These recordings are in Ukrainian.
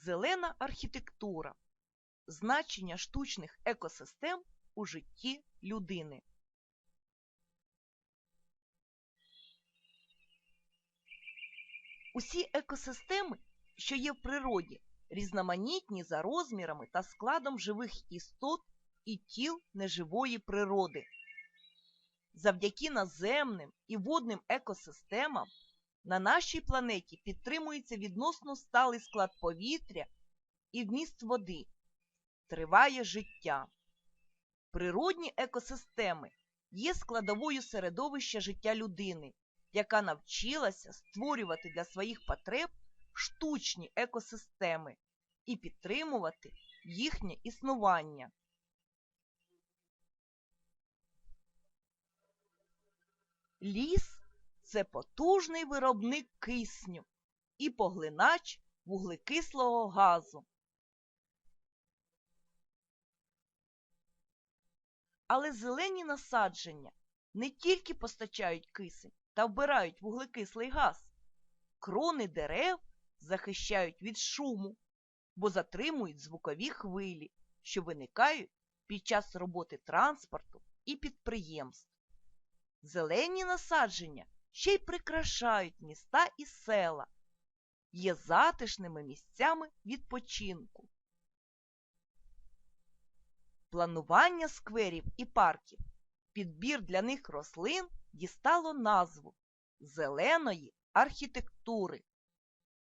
Зелена архітектура значення штучних екосистем у житті людини. Усі екосистеми, що є в природі, різноманітні за розмірами та складом живих істот і тіл неживої природи. Завдяки наземним і водним екосистемам на нашій планеті підтримується відносно сталий склад повітря і вміст води. Триває життя. Природні екосистеми є складовою середовища життя людини, яка навчилася створювати для своїх потреб штучні екосистеми і підтримувати їхнє існування. Ліс це потужний виробник кисню і поглинач вуглекислого газу. Але зелені насадження не тільки постачають кисень та вбирають вуглекислий газ, крони дерев захищають від шуму, бо затримують звукові хвилі, що виникають під час роботи транспорту і підприємств. Зелені насадження ще й прикрашають міста і села, є затишними місцями відпочинку. Планування скверів і парків, підбір для них рослин дістало назву зеленої архітектури.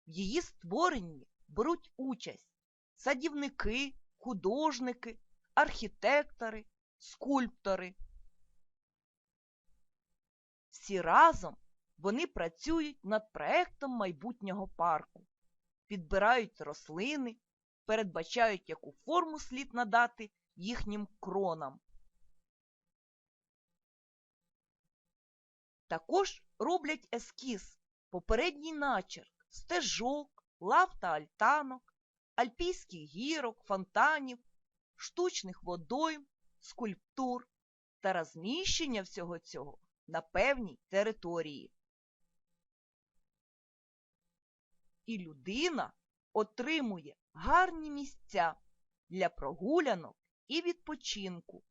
В її створенні беруть участь садівники, художники, архітектори, скульптори. Всі разом вони працюють над проектом майбутнього парку, підбирають рослини, передбачають, яку форму слід надати їхнім кронам. Також роблять ескіз, попередній начерк, стежок, лав та альтанок, альпійських гірок, фонтанів, штучних водойм, скульптур та розміщення всього цього на певній території. І людина отримує гарні місця для прогулянок і відпочинку.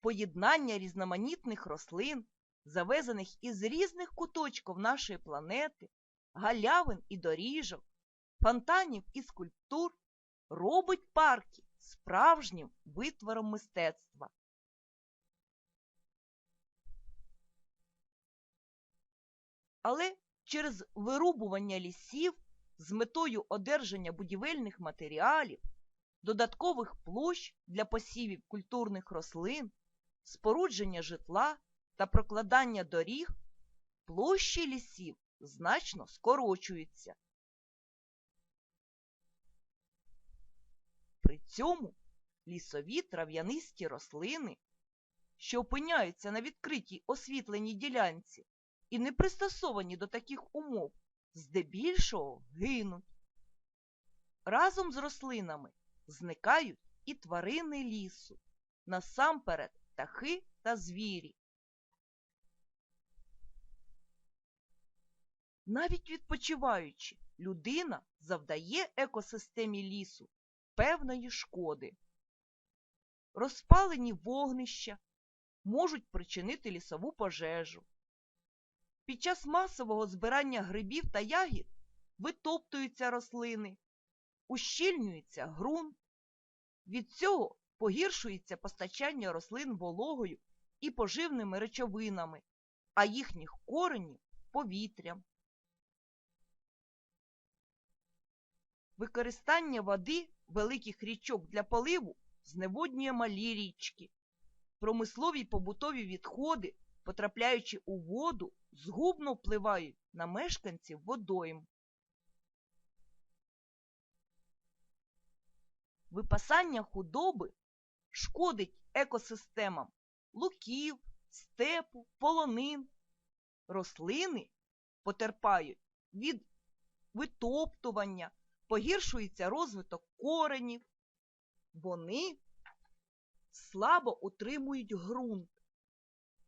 Поєднання різноманітних рослин, завезених із різних куточків нашої планети, галявин і доріжок, фонтанів і скульптур робить парки справжнім витвором мистецтва. Але через вирубування лісів з метою одержання будівельних матеріалів, додаткових площ для посівів культурних рослин, спорудження житла та прокладання доріг, площі лісів значно скорочуються. При цьому лісові трав'янисті рослини, що опиняються на відкритій освітленій ділянці і не пристосовані до таких умов, здебільшого гинуть. Разом з рослинами зникають і тварини лісу, насамперед птахи та звірі. Навіть відпочиваючи, людина завдає екосистемі лісу певної шкоди. Розпалені вогнища можуть причинити лісову пожежу. Під час масового збирання грибів та ягід витоптуються рослини, ущільнюється ґрунт. Від цього погіршується постачання рослин вологою і поживними речовинами, а їхніх коренів повітрям. Використання води великих річок для поливу зневоднює малі річки. Промислові побутові відходи, потрапляючи у воду, згубно впливають на мешканців водойм. Випасання худоби шкодить екосистемам луків, степу, полонин. Рослини потерпають від витоптування, погіршується розвиток коренів. Вони слабо утримують ґрунт.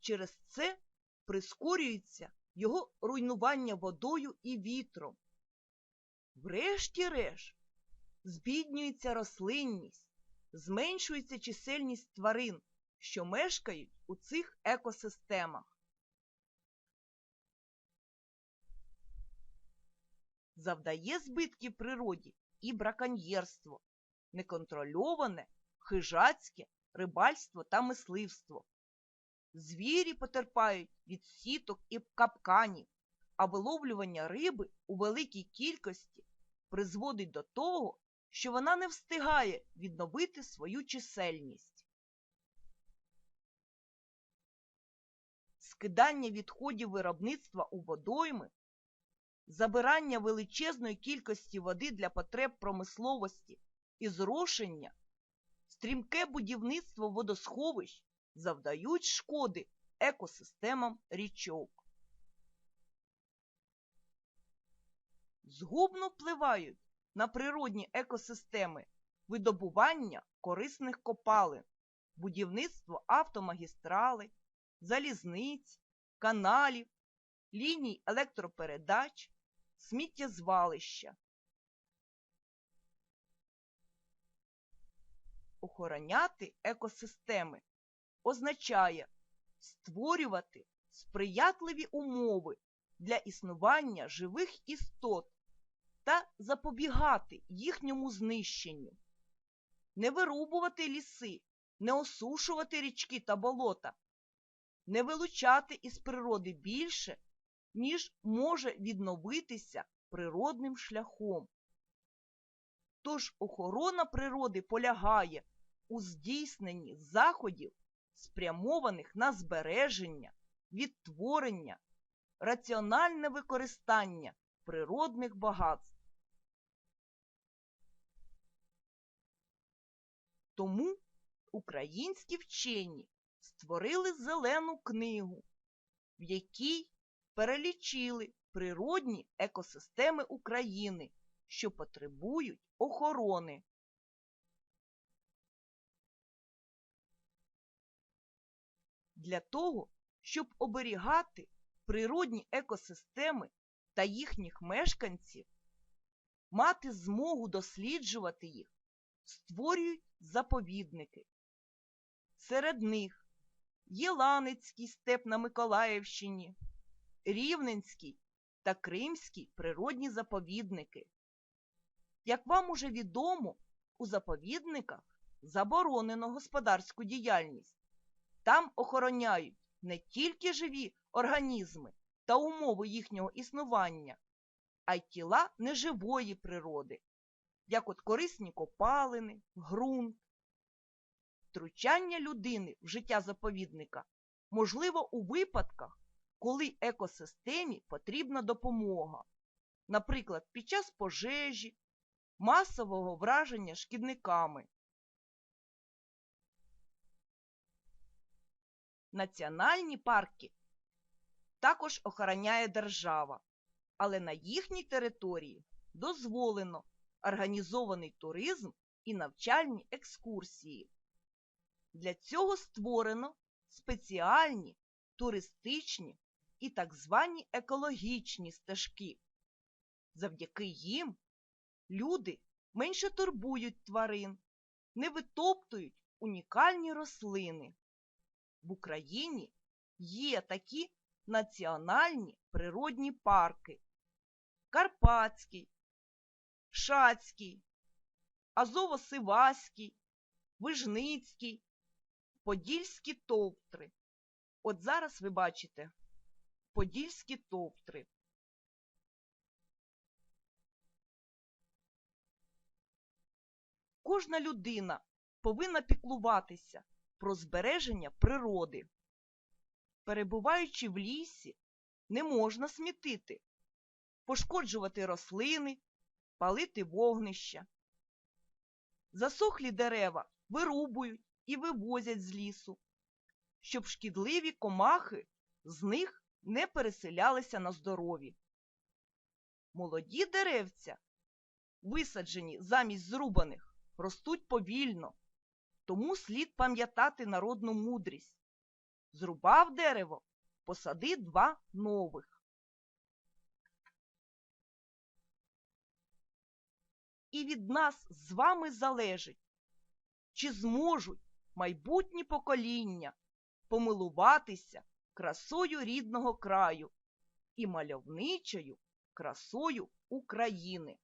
Через це прискорюється його руйнування водою і вітром. Врешті-решт, збіднюється рослинність, зменшується чисельність тварин, що мешкають у цих екосистемах. Завдає збитків природі і браконьєрство, неконтрольоване, хижацьке рибальство та мисливство. Звірі потерпають від сіток і капканів, а виловлювання риби у великій кількості призводить до того, що вона не встигає відновити свою чисельність. Скидання відходів виробництва у водойми, забирання величезної кількості води для потреб промисловості і зрошення, стрімке будівництво водосховищ завдають шкоди екосистемам річок. Згубно впливають на природні екосистеми видобування корисних копалин, будівництво автомагістрали, залізниць, каналів, ліній електропередач, сміттєзвалища. Охороняти екосистеми означає створювати сприятливі умови для існування живих істот та запобігати їхньому знищенню, не вирубувати ліси, не осушувати річки та болота, не вилучати із природи більше, ніж може відновитися природним шляхом. Тож охорона природи полягає у здійсненні заходів, спрямованих на збереження, відтворення, раціональне використання природних багатств. Тому українські вчені створили зелену книгу, в якій перелічили природні екосистеми України, що потребують охорони. Для того, щоб оберігати природні екосистеми та їхніх мешканців, мати змогу досліджувати їх, створюють заповідники. Серед них Єланицький степ на Миколаївщині, Рівненський та Кримський природні заповідники. Як вам уже відомо, у заповідниках заборонено господарську діяльність. Там охороняють не тільки живі організми та умови їхнього існування, а й тіла неживої природи, як от корисні копалини, ґрунт. Втручання людини в життя заповідника можливо у випадках, коли екосистемі потрібна допомога, наприклад, під час пожежі, масового враження шкідниками. Національні парки також охороняє держава, але на їхній території дозволено організований туризм і навчальні екскурсії. Для цього створено спеціальні туристичні і так звані екологічні стежки. Завдяки їм люди менше турбують тварин, не витоптують унікальні рослини. В Україні є такі національні природні парки Карпатський, Шацький, Азово-Сиваський, Вижницький, Подільські товтри. От зараз ви бачите Подільські товтри. Кожна людина повинна піклуватися про збереження природи. Перебуваючи в лісі, не можна смітити, пошкоджувати рослини, палити вогнища. Засохлі дерева вирубують і вивозять з лісу, щоб шкідливі комахи з них не переселялися на здорові. Молоді деревця, висаджені замість зрубаних, ростуть повільно, тому слід пам'ятати народну мудрість. Зрубав дерево, посади два нових. І від нас з вами залежить, чи зможуть майбутні покоління помилуватися красою рідного краю і мальовничою красою України.